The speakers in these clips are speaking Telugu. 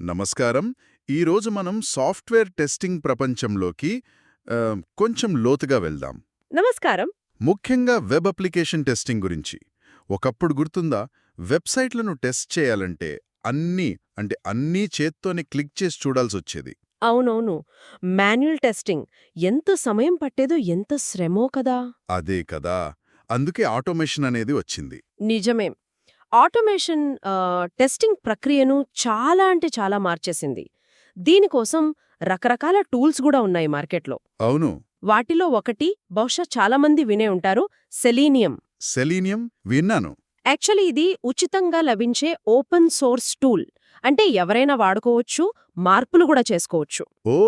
నమస్కారం. ఈరోజు మనం సాఫ్ట్వేర్ టెస్టింగ్ ప్రపంచంలోకి కొంచెం లోతుగా వెళ్దాం. నమస్కారం. ముఖ్యంగా వెబ్ అప్లికేషన్ టెస్టింగ్ గురించి. ఒకప్పుడు గుర్తుందా? వెబ్సైట్లను టెస్ట్ చేయాలంటే అన్నీ అంటే అన్నీ చేత్తోనే క్లిక్ చేసి చూడాల్సొచ్చేది అవునవును. మాన్యువల్ టెస్టింగ్ ఎంత సమయం పట్టేదో ఎంత శ్రమో కదా! అదే కదా! అందుకే ఆటోమేషన్ అనేది వచ్చింది. నిజమే. ఆటోమేషన్ టెస్టింగ్ ప్రక్రియను చాలా అంటే చాలా మార్చేసింది. దీనికోసం రకరకాల టూల్స్ కూడా ఉన్నాయి మార్కెట్లో. అవును. వాటిలో ఒకటి బహుశా చాలామంది వినే ఉంటారు సెలీనియం. సెలీనియం? విన్నాను. యాక్చువల్లీ ఇది ఉచితంగా లభించే ఓపెన్ సోర్స్ టూల్. అంటే ఎవరైనా వాడుకోవచ్చు మార్పులు కూడా చేసుకోవచ్చు. ఓ!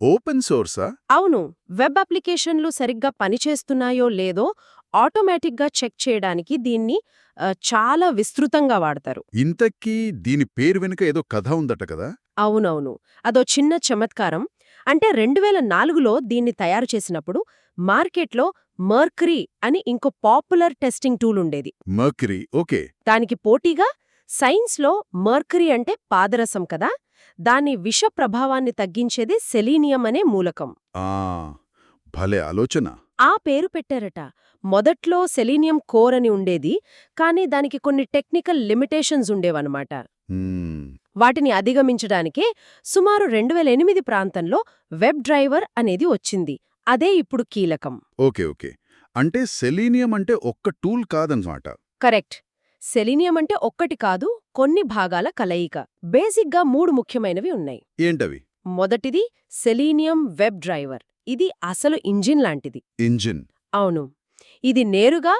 ఓపెన్ సోర్సా? అవును. వెబ్ అప్లికేషన్లు సరిగ్గా పనిచేస్తున్నాయో లేదో ఆటోమేటిక్గా చెక్ చేయడానికి దీన్ని చాలా విస్తృతంగా వాడతారు. ఇంతకీ దీని పేరు వెనుక ఏదో కథ ఉందట కదా? అవునవును. అదో చిన్న చమత్కారం. అంటే రెండు వేల నాలుగులో దీన్ని తయారు చేసినప్పుడు మార్కెట్లో మర్కరీ అని ఇంకో పాపులర్ టెస్టింగ్ టూల్ ఉండేది. Mercury okay. దానికి పోటీగా సైన్స్లో మర్కరీ అంటే పాదరసం కదా? దాని విష ప్రభావాన్ని తగ్గించేది సెలీనియం అనే మూలకం. ఆ భలే ఆలోచన. ఆ పేరు పెట్టారట. మొదట్లో సెలీనియం కోర్ అని ఉండేది కానీ దానికి కొన్ని టెక్నికల్ లిమిటేషన్స్ ఉండేవన్నమాట. వాటిని అధిగమించడానికే సుమారు రెండు వేల ఎనిమిది ప్రాంతంలో వెబ్ డ్రైవర్ అనేది వచ్చింది. అదే ఇప్పుడు కీలకం. Okay okay. అంటే సెలీనియం అంటే ఒక్క టూల్ కాదన్నమాట. కరెక్ట్. సెలీనియం అంటే ఒక్కటి కాదు కొన్ని భాగాల కలయిక. బేసిక్గా మూడు ముఖ్యమైనవి ఉన్నాయి. ఏంటవి? మొదటిది సెలీనియం వెబ్ డ్రైవర్. ఇది అసలు ఇంజిన్ లాంటిది. ఇంజిన్. అవును. ఇది నేరుగా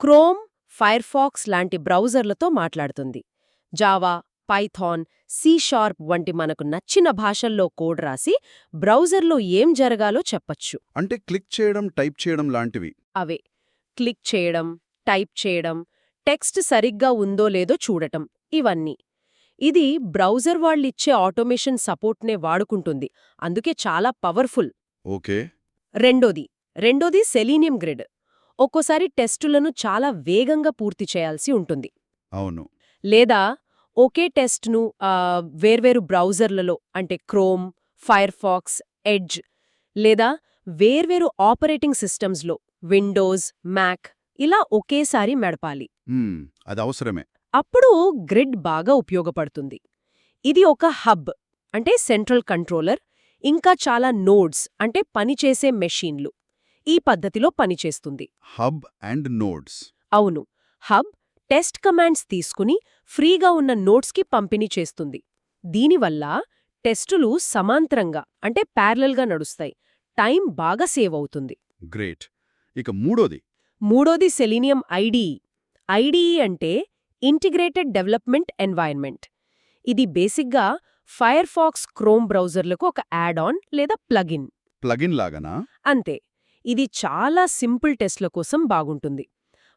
క్రోమ్ ఫైర్ఫాక్స్ లాంటి బ్రౌజర్లతో మాట్లాడుతుంది. జావా పైథాన్ సి షార్ప్ వంటి మనకు నచ్చిన భాషల్లో కోడ్ రాసి బ్రౌజర్లో ఏం జరగాలో చెప్పచ్చు. అంటే క్లిక్ చేయడం టైప్ చేయడం లాంటివి. అవే. క్లిక్ చేయడం టైప్ చేయడం టెక్స్ట్ సరిగ్గా ఉందో లేదో చూడటం ఇవన్నీ. ఇది బ్రౌజర్ వాళ్ళిచ్చే ఆటోమేషన్ సపోర్ట్నే వాడుకుంటుంది. అందుకే చాలా పవర్ఫుల్. ఓకే. రెండోది రెండోది సెలీనియం గ్రిడ్. ఒక్కోసారి టెస్టులను చాలా వేగంగా పూర్తి చేయాల్సి ఉంటుంది. అవును. లేదా ఒకే టెస్ట్ను వేర్వేరు బ్రౌజర్లలో అంటే క్రోమ్ ఫైర్ఫాక్స్ ఎడ్జ్ లేదా వేర్వేరు ఆపరేటింగ్ సిస్టమ్స్లో విండోస్ మ్యాక్ ఇలా ఒకేసారి మెడపాలి. మ్మ్, అది అవసరమే. అప్పుడు గ్రిడ్ బాగా ఉపయోగపడుతుంది. ఇది ఒక హబ్ అంటే సెంట్రల్ కంట్రోలర్ ఇంకా చాలా నోడ్స్ అంటే పనిచేసే మెషీన్లు. ఈ పద్ధతిలో పనిచేస్తుంది హబ్ అండ్ నోడ్స్. అవును. హబ్ టెస్ట్ కమాండ్స్ తీసుకుని ఫ్రీగా ఉన్న నోట్స్కి పంపిణీ చేస్తుంది. దీనివల్ల టెస్టులు సమాంతరంగా అంటే ప్యారలల్గా నడుస్తాయి. టైం బాగా సేవ్ అవుతుంది. గ్రేట్. ఇక మూడోది. మూడోది సెలీనియం ఐడిఈ. ఐడిఈ అంటే ఇంటిగ్రేటెడ్ డెవలప్మెంట్ ఎన్వైర్న్మెంట్. ఇది బేసిక్గా ఫైర్ఫాక్స్ క్రోమ్ బ్రౌజర్లకు ఒక యాడ్ ఆన్ లేదా ప్లగిన్ ప్లగిన్ లాగానా? అంతే. ఇది చాలా సింపుల్ టెస్ట్ల కోసం బాగుంటుంది.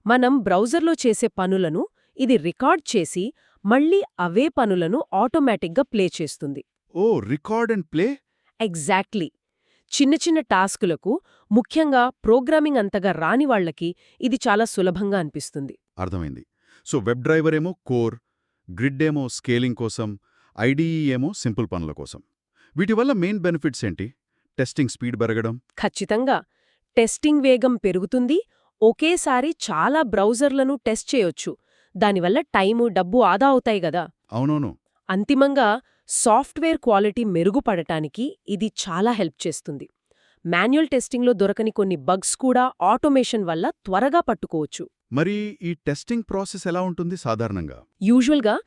మనం బ్రౌజర్లో చేసే పనులను ఇది రికార్డ్ చేసి మళ్ళీ అవే పనులను ఆటోమేటిక్గా ప్లే చేస్తుంది. ఓ రికార్డ్ అండ్ ప్లే? ఎగ్జాక్ట్లీ. చిన్న చిన్న టాస్కులకు ముఖ్యంగా ప్రోగ్రామింగ్ అంతగా రాని వాళ్ళకి ఇది చాలా సులభంగా అనిపిస్తుంది. అర్థమైంది. సో వెబ్ డ్రైవర్ ఏమో కోర్ గ్రిడ్ ఏమో స్కేలింగ్ కోసం ఐడిఈ ఏమో సింపుల్ పనుల కోసం. వీటి వల్ల మెయిన్ బెనిఫిట్స్ ఏంటి? టెస్టింగ్ స్పీడ్ పెరగడం? ఖచ్చితంగా. టెస్టింగ్ వేగం పెరుగుతుంది. ఒకేసారి చాలా బ్రౌజర్లను టెస్ట్ చేయొచ్చు. దానివల్ల టైము డబ్బు ఆదా అవుతాయి గదా. అవునవును. అంతిమంగా సాఫ్ట్వేర్ క్వాలిటీ మెరుగుపడటానికి ఇది చాలా హెల్ప్ చేస్తుంది. మాన్యువల్ టెస్టింగ్లో దొరకని కొన్ని బగ్స్ కూడా ఆటోమేషన్ వల్ల త్వరగా పట్టుకోవచ్చు. మరి ఈ టెస్టింగ్ ప్రాసెస్ ఎలా ఉంటుంది సాధారణంగా? యూజువల్గా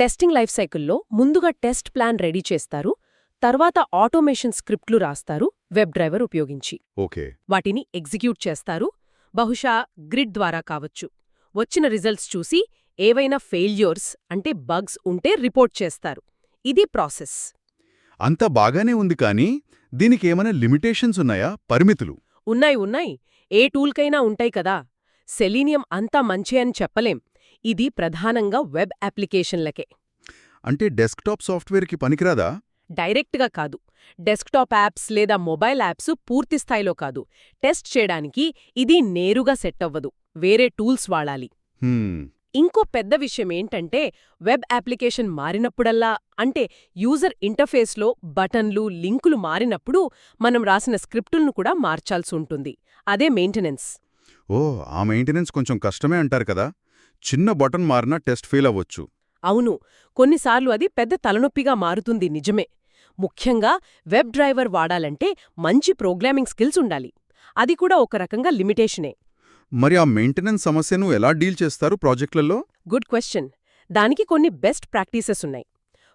టెస్టింగ్ లైఫ్ సైకిల్లో ముందుగా టెస్ట్ ప్లాన్ రెడీ చేస్తారు తర్వాత ఆటోమేషన్ స్క్రిప్ట్లు రాస్తారు వెబ్ డ్రైవర్ ఉపయోగించి. ఓకే. వాటిని ఎగ్జిక్యూట్ చేస్తారు బహుశా గ్రిడ్ ద్వారా కావచ్చు. వచ్చిన రిజల్ట్స్ చూసి ఏవైనా ఫెయిల్యూర్స్ అంటే బగ్స్ ఉంటే రిపోర్ట్ చేస్తారు. ఇది ప్రాసెస్. అంతా బాగానే ఉంది కానీ దీనికి ఏమైనా లిమిటేషన్స్ ఉన్నాయా? పరిమితులు? ఉన్నాయి ఉన్నాయి. ఏ టూల్కైనా ఉంటాయి కదా. సెలీనియం అంతా మంచి అని చెప్పలేం. ఇది ప్రధానంగా వెబ్ అప్లికేషన్లకే. అంటే డెస్క్టాప్ సాఫ్ట్వేర్కి పనికిరాదా? డైరెక్ట్గా కాదు. డెస్క్టాప్ యాప్స్ లేదా మొబైల్ యాప్స్ పూర్తి స్థాయిలో కాదు. టెస్ట్ చేయడానికి ఇది నేరుగా సెట్ అవ్వదు. వేరే టూల్స్ వాడాలి. హ్మ్, ఇంకో పెద్ద విషయం ఏంటంటే వెబ్ అప్లికేషన్ మారినప్పుడల్లా అంటే యూజర్ ఇంటర్ఫేస్లో బటన్లు లింకులు మారినప్పుడు మనం రాసిన స్క్రిప్టులను కూడా మార్చాల్సి ఉంటుంది. అదే మెయింటెనెన్స్. ఓ ఆ మెయింటెనెన్స్ కొంచెం కష్టమే అంటారు కదా. చిన్న బటన్ మారినా టెస్ట్ ఫెయిల్ అవ్వచ్చు. అవును కొన్నిసార్లు అది పెద్ద తలనొప్పిగా మారుతుంది నిజమే. ముఖ్యంగా వెబ్ డ్రైవర్ వాడాలంటే మంచి ప్రోగ్రామింగ్ స్కిల్స్ ఉండాలి. అది కూడా ఒక రకంగా లిమిటేషనే. మరి ఆ మెయింటెనెన్స్ సమస్యను ఎలా డీల్ చేస్తారు ప్రాజెక్టులలో? Good question. దానికి కొన్ని బెస్ట్ ప్రాక్టీసెస్ ఉన్నాయి.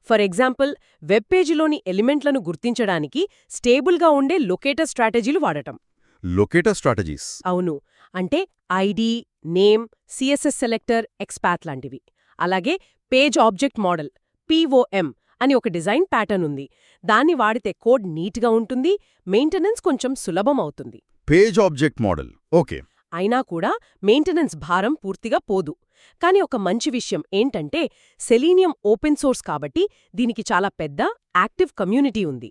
ఫర్ ఎగ్జాంపుల్ వెబ్ పేజీలోని ఎలిమెంట్లను గుర్తించడానికి స్టేబుల్గా ఉండే లొకేటర్ స్ట్రాటజీలు వాడటం. Locator strategies. అవును అంటే ID name CSS selector XPath లాంటివి. అలాగే పేజ్ ఆబ్జెక్ట్ మోడల్ పీఓఎం అని ఒక డిజైన్ ప్యాటర్న్ ఉంది. దాన్ని వాడితే కోడ్ నీట్గా ఉంటుంది మెయింటెనెన్స్ కొంచెం సులభం అవుతుంది. Page object model okay. అయినా కూడా మెయింటెనెన్స్ భారం పూర్తిగా పోదు. కానీ ఒక మంచి విషయం ఏంటంటే సెలీనియం ఓపెన్ సోర్స్ కాబట్టి దీనికి చాలా పెద్ద యాక్టివ్ కమ్యూనిటీ ఉంది.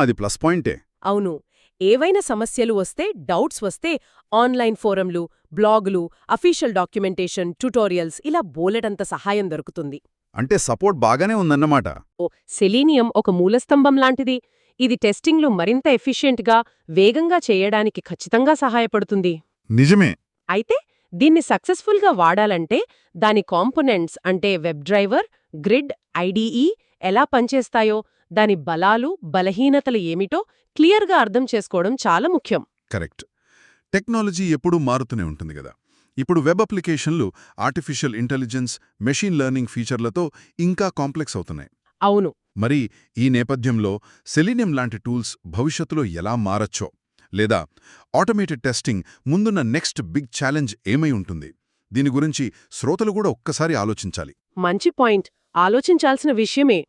అది ప్లస్ పాయింటే. అవును. ఏవైనా సమస్యలు వస్తే డౌట్స్ వస్తే ఆన్లైన్ ఫోరంలు బ్లాగులు అఫీషియల్ డాక్యుమెంటేషన్ ట్యుటోరియల్స్ ఇలా బోలెడంత సహాయం దొరుకుతుంది. అంటే సపోర్ట్ బాగానే ఉందన్నమాట. ఓ సెలీనియం ఒక మూలస్తంభం లాంటిది. ఇది టెస్టింగ్లు మరింత ఎఫిషియెంట్గా వేగంగా చేయడానికి ఖచ్చితంగా సహాయపడుతుంది. నిజమే. అయితే దీన్ని సక్సెస్ఫుల్గా వాడాలంటే దాని కాంపోనెంట్స్ అంటే వెబ్ డ్రైవర్ గ్రిడ్ ఐడీఈ ఎలా పనిచేస్తాయో దాని బలాలు బలహీనతలు ఏమిటో క్లియర్గా అర్థం చేసుకోవడం చాలా ముఖ్యం. కరెక్ట్. టెక్నాలజీ ఎప్పుడూ మారుతూనే ఉంటుంది కదా. ఇప్పుడు వెబ్ అప్లికేషన్లు ఆర్టిఫిషియల్ ఇంటెలిజెన్స్ మెషిన్ లెర్నింగ్ ఫీచర్లతో ఇంకా కాంప్లెక్స్ అవుతున్నాయి. అవును. మరి ఈ నేపథ్యంలో సెలీనియం లాంటి టూల్స్ భవిష్యత్తులో ఎలా మారచ్చో లేదా ఆటోమేటెడ్ టెస్టింగ్ ముందున్న నెక్స్ట్ బిగ్ ఛాలెంజ్ ఏమై ఉంటుంది? దీని గురించి శ్రోతలు కూడా ఒక్కసారి ఆలోచించాలి. మంచి పాయింట్. ఆలోచించాల్సిన విషయమే.